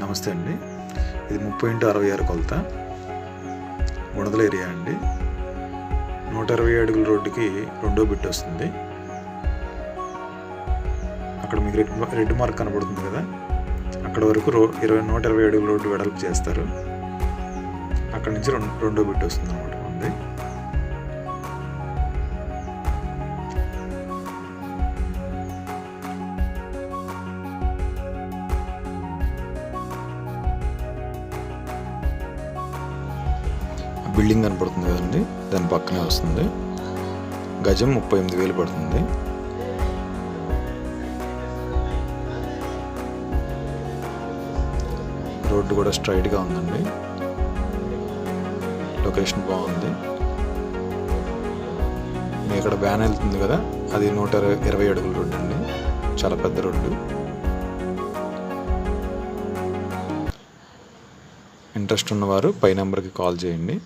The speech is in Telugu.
నమస్తే అండి. ఇది ముప్పై ఇంటూ అరవై ఆరు కొలత. గుణదల ఏరియా అండి. నూట ఇరవై అడుగుల రోడ్డుకి రెండో బిట్ వస్తుంది. అక్కడ మీకు రెడ్ రెడ్ మార్క్ కనబడుతుంది కదా. అక్కడ వరకు రో ఇరవై నూట ఇరవై అడుగుల రోడ్డు వెడల్పు చేస్తారు. అక్కడ నుంచి రెండు రెండో బిట్ వస్తుంది అనమాట బిల్డింగ్ కనపడుతుంది కదండి. దాని పక్కనే వస్తుంది. గజం ముప్పై ఎనిమిది వేలు పడుతుంది. రోడ్డు కూడా స్ట్రైట్గా ఉందండి. లొకేషన్ బాగుంది. మీ ఇక్కడ వ్యాన్ వెళ్తుంది కదా. అది నూట ఇరవై ఇరవై అడుగుల రోడ్డు అండి. చాలా పెద్ద రోడ్డు. ఇంట్రెస్ట్ ఉన్నవారు పై నెంబర్కి కాల్ చేయండి.